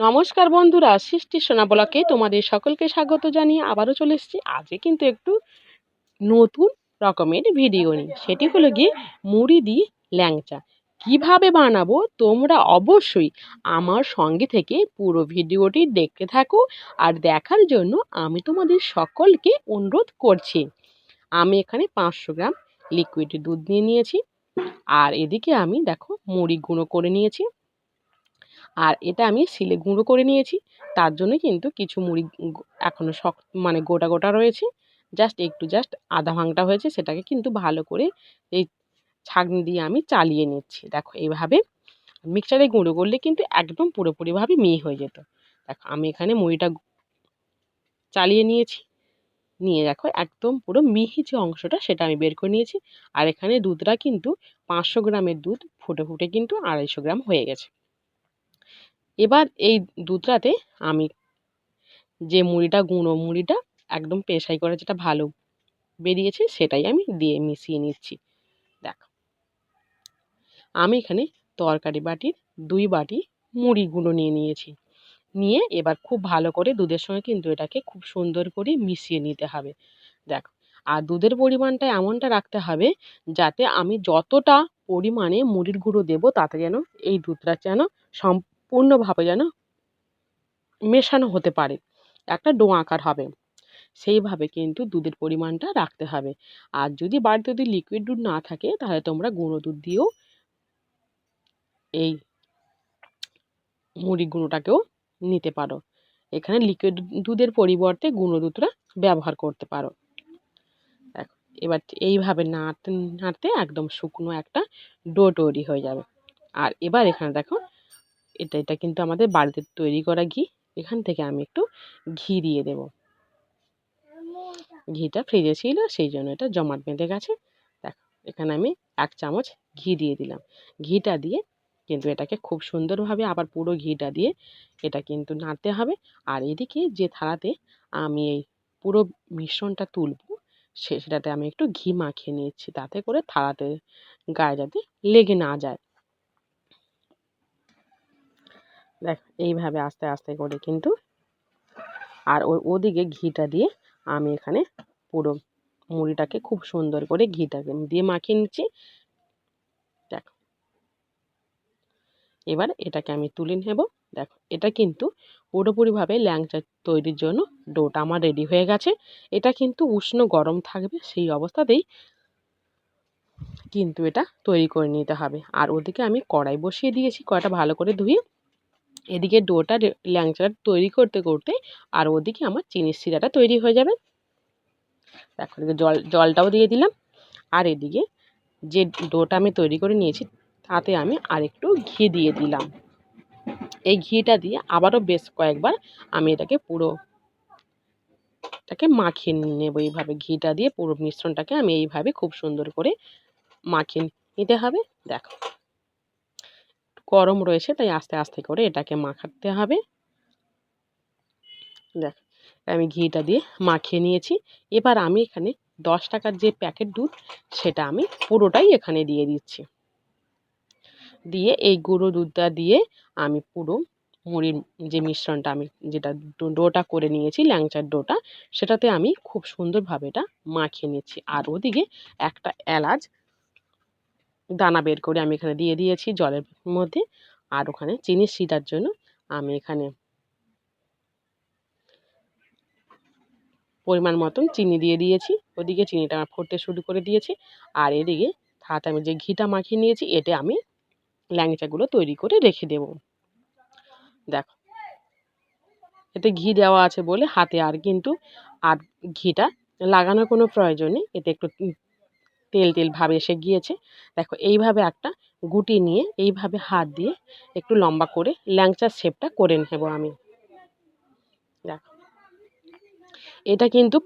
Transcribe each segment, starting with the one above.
নমস্কার বন্ধুরা, সৃষ্টি সোনা ব্লকে তোমাদের সকলকে স্বাগত জানিয়ে আবারও চলে এসেছি। আজকে কিন্তু একটু নতুন রকমের ভিডিও নিই সেটি হলো গিয়ে মুড়ি দিয়ে ল্যাংচা। কীভাবে বানাবো তোমরা অবশ্যই আমার সঙ্গে থেকে পুরো ভিডিওটি দেখতে থাকো আর দেখার জন্য আমি তোমাদের সকলকে অনুরোধ করছি। আমি এখানে পাঁচশো গ্রাম লিকুইড দুধ নিয়ে নিয়েছি। আর এদিকে আমি দেখো মুড়ি গুঁড়ো করে নিয়েছি। আর এটা আমি শিলে গুঁড়ো করে নিয়েছি। তার জন্য কিন্তু কিছু মুড়ি এখনও শক্ত মানে গোটা গোটা রয়েছে। জাস্ট একটু জাস্ট আধা ভাঙটা হয়েছে, সেটাকে কিন্তু ভালো করে এই ছাঁকনি দিয়ে আমি চালিয়ে নিচ্ছি। দেখো, এইভাবে মিক্সারে গুঁড়ো করলে কিন্তু একদম পুরোপুরিভাবে মিহি হয়ে যেত। দেখো, আমি এখানে মুড়িটা চালিয়ে নিয়েছি। নিয়ে দেখো, একদম পুরো মিহি যে অংশটা, সেটা আমি বের করে নিয়েছি। আর এখানে দুধটা কিন্তু পাঁচশো গ্রামের দুধ, ফুটে ফুটে কিন্তু আড়াইশো গ্রাম হয়ে গেছে। এবার এই দুধটাতে আমি যে মুড়িটা, গুঁড়ো মুড়িটা একদম পেশাই করে যেটা ভালো বেরিয়েছে সেটাই আমি দিয়ে মিশিয়ে নিচ্ছি। দেখো। আমি এখানে তরকারি বাটির দুই বাটি মুড়ি গুঁড়ো নিয়ে নিয়েছি। নিয়ে এবার খুব ভালো করে দুধের সঙ্গে কিন্তু এটাকে খুব সুন্দর করে মিশিয়ে নিতে হবে। দেখো, আর দুধের পরিমাণটা এমনটা রাখতে হবে যাতে আমি যতটা পরিমাণে মুড়ির গুঁড়ো দেবো তাতে যেন এই দুধটা যেন সম পূর্ণভাবে যেন মেশানো হতে পারে। একটা ডো আকার হবে। সেইভাবে কিন্তু দুধের পরিমাণটা রাখতে হবে। আর যদি বাড়িতে যদি লিকুইড দুধ না থাকে, তাহলে তোমরা গুঁড়ো দুধ দিয়েও এই মুড়ি গুঁড়োটাকেও নিতে পারো। এখানে লিকুইড দুধের পরিবর্তে গুঁড়ো দুধটা ব্যবহার করতে পারো। এবার এইভাবে নাড়তে নাড়তে একদম শুকনো একটা ডো তৈরি হয়ে যাবে। আর এবার এখানে দেখো এটা এটা কিন্তু আমাদের বাড়িতে তৈরি করা ঘি। এখান থেকে আমি একটু ঘি দিয়ে দেব। ঘিটা ফ্রিজে ছিল, সেই জন্য এটা জমাট বেঁধে গেছে। দেখো, এখানে আমি এক চামচ ঘি দিয়ে দিলাম। ঘিটা দিয়ে কিন্তু এটাকে খুব সুন্দরভাবে আবার পুরো ঘিটা দিয়ে এটা কিন্তু নাড়তে হবে। আর এদিকে যে থালাতে আমি এই পুরো মিশ্রণটা তুলব, সে, সেটাতে আমি একটু ঘি মাখিয়ে নিচ্ছি। তাতে করে থালাতে গায়ে যাতে লেগে না যায়। দেখ, এইভাবে আস্তে আস্তে করে কিন্তু আর ওদিকে ঘিটা দিয়ে আমি এখানে পুরো মুড়িটাকে খুব সুন্দর করে ঘিটাকে দিয়ে মাখিয়ে নিচ্ছি। দেখ। এবার এটাকে আমি তুলে নেব। দেখো, এটা কিন্তু পুরোপুরিভাবে ল্যাংচা তৈরির জন্য ডোটা আমার রেডি হয়ে গেছে। এটা কিন্তু উষ্ণ গরম থাকবে সেই অবস্থাতেই কিন্তু এটা তৈরি করে নিতে হবে। আর ওদিকে আমি কড়াই বসিয়ে দিয়েছি, কড়াইটা ভালো করে ধুয়ে এদিকে ডোটা ল্যাংচাটা তৈরি করতে করতে আর ওদিকে আমার চিনির শিরাটা তৈরি হয়ে যাবে। দেখো এদিকে জল, জলটাও দিয়ে দিলাম। আর এদিকে যে ডোটা আমি তৈরি করে নিয়েছি, তাতে আমি আরেকটু ঘি দিয়ে দিলাম। এই ঘিটা দিয়ে আবারও বেশ কয়েকবার আমি এটাকে পুরো এটাকে মাখিয়ে নেব এইভাবে। ঘিটা দিয়ে পুরো মিশ্রণটাকে আমি এইভাবে খুব সুন্দর করে মাখিয়ে নিতে হবে। দেখো। গরম রয়েছে, তাই আস্তে আস্তে করে এটাকে মাখাতে হবে। দেখ, আমি ঘিটা দিয়ে মাখিয়ে নিয়েছি। এবার আমি এখানে দশ টাকার যে প্যাকেট দুধ, সেটা আমি পুরোটাই এখানে দিয়ে দিচ্ছি। দিয়ে এই গুঁড়ো দুধটা দিয়ে আমি পুরো মুড়ির যে মিশ্রণটা আমি যেটা ডোটা করে নিয়েছি, ল্যাংচার ডোটা, সেটাতে আমি খুব সুন্দরভাবে এটা মাখিয়ে নিচ্ছি। আর ওদিকে একটা এলাচ দানা বের করে আমি এখানে দিয়ে দিয়েছি জলের মধ্যে। আর ওখানে চিনি শিরার জন্য আমি এখানে পরিমাণ মতন চিনি দিয়ে দিয়েছি। ওদিকে চিনিটা আমার ফুটতে শুরু করে দিয়েছি। আর এদিকে হাতে আমি যে ঘিটা মাখিয়ে নিয়েছি, এতে আমি ল্যাংচাগুলো তৈরি করে রেখে দেব। দেখো, এতে ঘি দেওয়া আছে বলে হাতে আর কিন্তু আর ঘিটা লাগানোর কোনো প্রয়োজন নেই। এতে একটু তেল তেল ভাব এসে গিয়েছে। দেখো, এইভাবে একটা গুটি নিয়ে, এইভাবে হাত দিয়ে একটু লম্বা করে ল্যাংচার শেপটা করে নেব আমি। দেখো। এটা কিন্তু,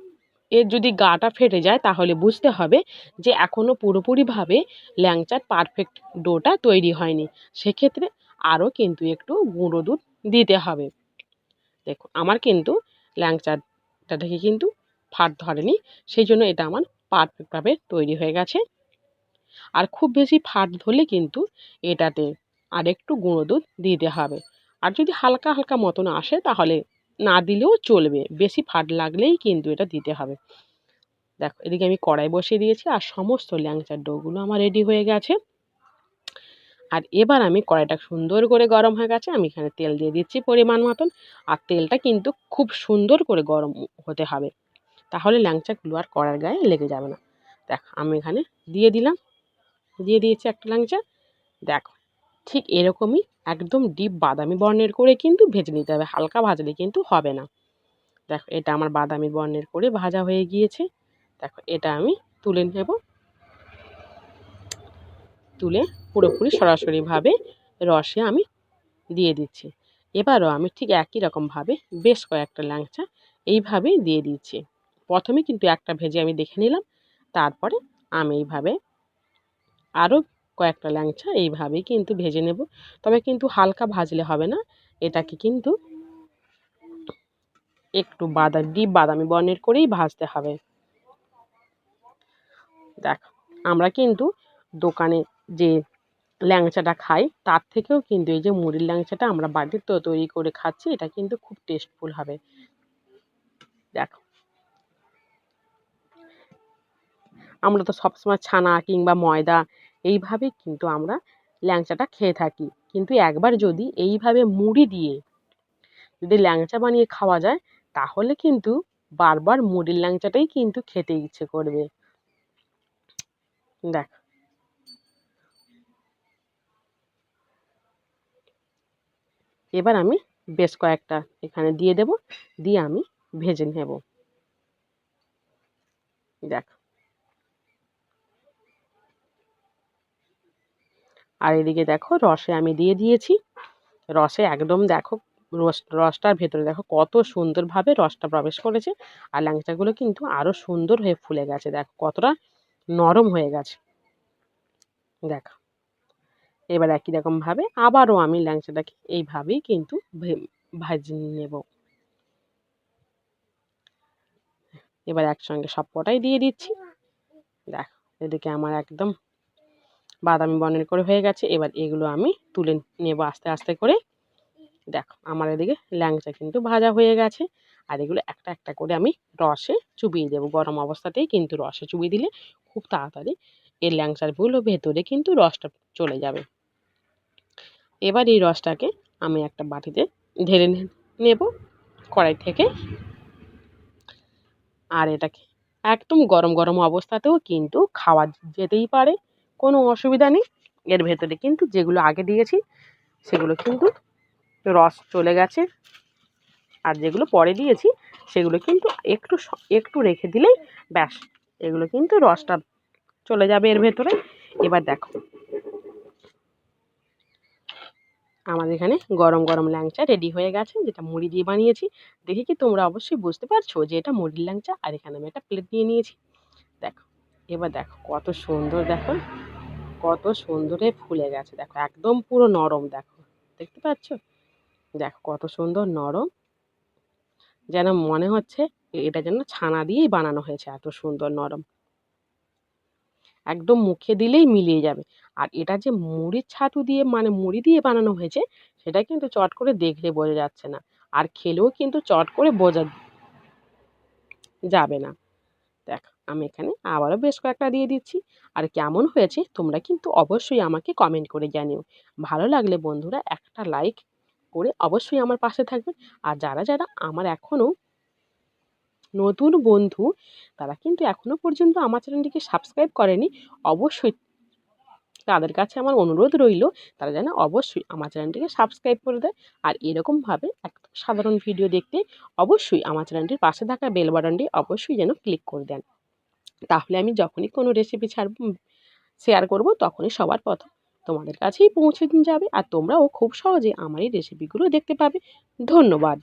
এর যদি গাটা ফেটে যায় তাহলে বুঝতে হবে যে এখনও পুরোপুরিভাবে ল্যাংচার পারফেক্ট ডোটা তৈরি হয়নি। সেক্ষেত্রে আরও কিন্তু একটু গুঁড়ো দুধ দিতে হবে। দেখো, আমার কিন্তু ল্যাংচাটা থেকে কিন্তু ফাট ধরেনি। সেই জন্য এটা আমার পারফেক্টভাবে তৈরি হয়ে গেছে। আর খুব বেশি ফাট ধরলে কিন্তু এটাতে আর একটু গুঁড়ো দুধ দিতে হবে। আর যদি হালকা হালকা মতন আসে তাহলে না দিলেও চলবে। বেশি ফাট লাগলেই কিন্তু এটা দিতে হবে। দেখো, এদিকে আমি কড়াই বসিয়ে দিয়েছি আর সমস্ত ল্যাংচার ডোগুলো আমার রেডি হয়ে গেছে। আর এবার আমি কড়াইটা সুন্দর করে গরম হয়ে গেছে। আমি এখানে তেল দিয়ে দিচ্ছি পরিমাণ মতন। আর তেলটা কিন্তু খুব সুন্দর করে গরম হতে হবে। তাহলে ল্যাংচাগুলো আর কড়ার গায়ে লেগে যাবে না। দেখ, আমি এখানে দিয়ে দিলাম, দিয়ে দিয়েছি একটা ল্যাংচা। দেখো, ঠিক এরকমই একদম ডিপ বাদামি বর্ণের করে কিন্তু ভেজে নিতে হবে, হালকা ভাজলে কিন্তু হবে না। দেখো, এটা আমার বাদামি বর্ণের করে ভাজা হয়ে গিয়েছে। দেখো, এটা আমি তুলে নেব। তুলে পুরোপুরি সরাসরিভাবে রসে আমি দিয়ে দিচ্ছি। এবারও আমি ঠিক একই রকমভাবে বেশ কয়েকটা ল্যাংচা এইভাবেই দিয়ে দিচ্ছি। প্রথমে কিন্তু একটা ভেজে আমি দেখে নিলাম। তারপরে আমি এইভাবে আরও কয়েকটা ল্যাংচা এইভাবেই কিন্তু ভেজে নেব। তবে কিন্তু হালকা ভাজলে হবে না। এটাকে কিন্তু একটু বাদাম, ডিপ বাদামি বর্ণের করেই ভাজতে হবে। দেখ, আমরা কিন্তু দোকানে যে ল্যাংচাটা খাই, তার থেকেও কিন্তু এই যে মুড়ির ল্যাংচাটা আমরা বাড়িতে তৈরি করে খাচ্ছি, এটা কিন্তু খুব টেস্টফুল হবে। দেখো আমরা তো সবসময় ছানা কিংবা ময়দা এইভাবেই কিন্তু আমরা ল্যাংচাটা খেয়ে থাকি। কিন্তু একবার যদি এইভাবে মুড়ি দিয়ে যদি ল্যাংচা বানিয়ে খাওয়া যায়, তাহলে কিন্তু বারবার মুড়ির ল্যাংচাটাই কিন্তু খেতে ইচ্ছে করবে। দেখ। এবার আমি বেশ কয়েকটা এখানে দিয়ে দেব, দিয়ে আমি ভেজে নেব। দেখ। আর এদিকে দেখো, রসে আমি দিয়ে দিয়েছি। রসে একদম দেখো, রস, রসটার ভেতরে দেখো কত সুন্দরভাবে রসটা প্রবেশ করেছে। আর ল্যাংচাগুলো কিন্তু আরও সুন্দর হয়ে ফুলে গেছে, দেখো কতটা নরম হয়ে গেছে। দেখ, এবার একই রকমভাবে আবারও আমি ল্যাংচাটাকে এইভাবেই কিন্তু ভাজি নেব। এবার একসঙ্গে সব কটাই দিয়ে দিচ্ছি। দেখ, এদিকে আমার একদম বাদামি বর্ণের করে হয়ে গেছে। এবার এগুলো আমি তুলে নেব আস্তে আস্তে করে। দেখো, আমার এদিকে ল্যাংচা কিন্তু ভাজা হয়ে গেছে। আর এগুলো একটা একটা করে আমি রসে চুবিয়ে দেবো। গরম অবস্থাতেই কিন্তু রসে চুবিয়ে দিলে খুব তাড়াতাড়ি এই ল্যাংচারগুলো ভেতরে কিন্তু রসটা চলে যাবে। এবার এই রসটাকে আমি একটা বাটিতে ঢেলে নেব কড়াই থেকে। আর এটাকে একদম গরম গরম অবস্থাতেও কিন্তু খাওয়া যেতেই পারে। কোনো অসুবিধা নেই। এর ভেতরে কিন্তু যেগুলো আগে দিয়েছি, সেগুলো কিন্তু রস চলে গেছে। আর যেগুলো পরে দিয়েছি, সেগুলো কিন্তু একটু একটু রেখে দিলেই ব্যাস, এগুলো কিন্তু রসটা চলে যাবে এর ভেতরে। এবার দেখো। আমাদের এখানে গরম গরম ল্যাংচা রেডি হয়ে গেছে, যেটা মুড়ি দিয়ে বানিয়েছি। দেখে কি তোমরা অবশ্যই বুঝতে পারছ যে এটা মুড়ির ল্যাংচা, আর এখানে আমি একটা প্লেট নিয়ে নিয়েছি। দেখো, এবার দেখো কত সুন্দর দেখো। কত সুন্দরে ফুলে গেছে। দেখো, একদম পুরো নরম দেখো। দেখতে পাচ্ছ? দেখো, কত সুন্দর নরম। যেন মনে হচ্ছে এটা যেন ছানা দিয়েই বানানো হয়েছে, এত সুন্দর নরম। একদম মুখে দিলেই মিলিয়ে যাবে। আর এটা যে মুড়ির ছাতু দিয়ে মানে মুড়ি দিয়ে বানানো হয়েছে, সেটা কিন্তু চট করে দেখলে বোঝা যাচ্ছে না। আর খেলেও কিন্তু চট করে বোঝা যাবে না। আমি এখানে আবারও বেশ কয়েকটা দিয়ে দিচ্ছি। আর কেমন হয়েছে তোমরা কিন্তু অবশ্যই আমাকে কমেন্ট করে জানিও। ভালো লাগলে বন্ধুরা একটা লাইক করে অবশ্যই আমার পাশে থাকবে। আর যারা যারা আমার এখনও নতুন বন্ধু, তারা কিন্তু এখনও পর্যন্ত আমার চ্যানেলটিকে সাবস্ক্রাইব করেনি, অবশ্যই তাদের কাছে আমার অনুরোধ রইল, তারা যেন অবশ্যই আমার চ্যানেলটিকে সাবস্ক্রাইব করে দেয়। আর এরকমভাবে একদম সাধারণ ভিডিও দেখতে অবশ্যই আমার চ্যানেলটির পাশে থাকা বেল বাটনটি অবশ্যই যেন ক্লিক করে দেন। তাহলে আমি যখনই কোনো রেসিপি ছাড়ব শেয়ার করব তখনই সবার প্রথম তোমাদের কাছেই পৌঁছে যাবে। আর তোমরাও খুব সহজে আমার এই রেসিপিগুলো দেখতে পাবে। ধন্যবাদ।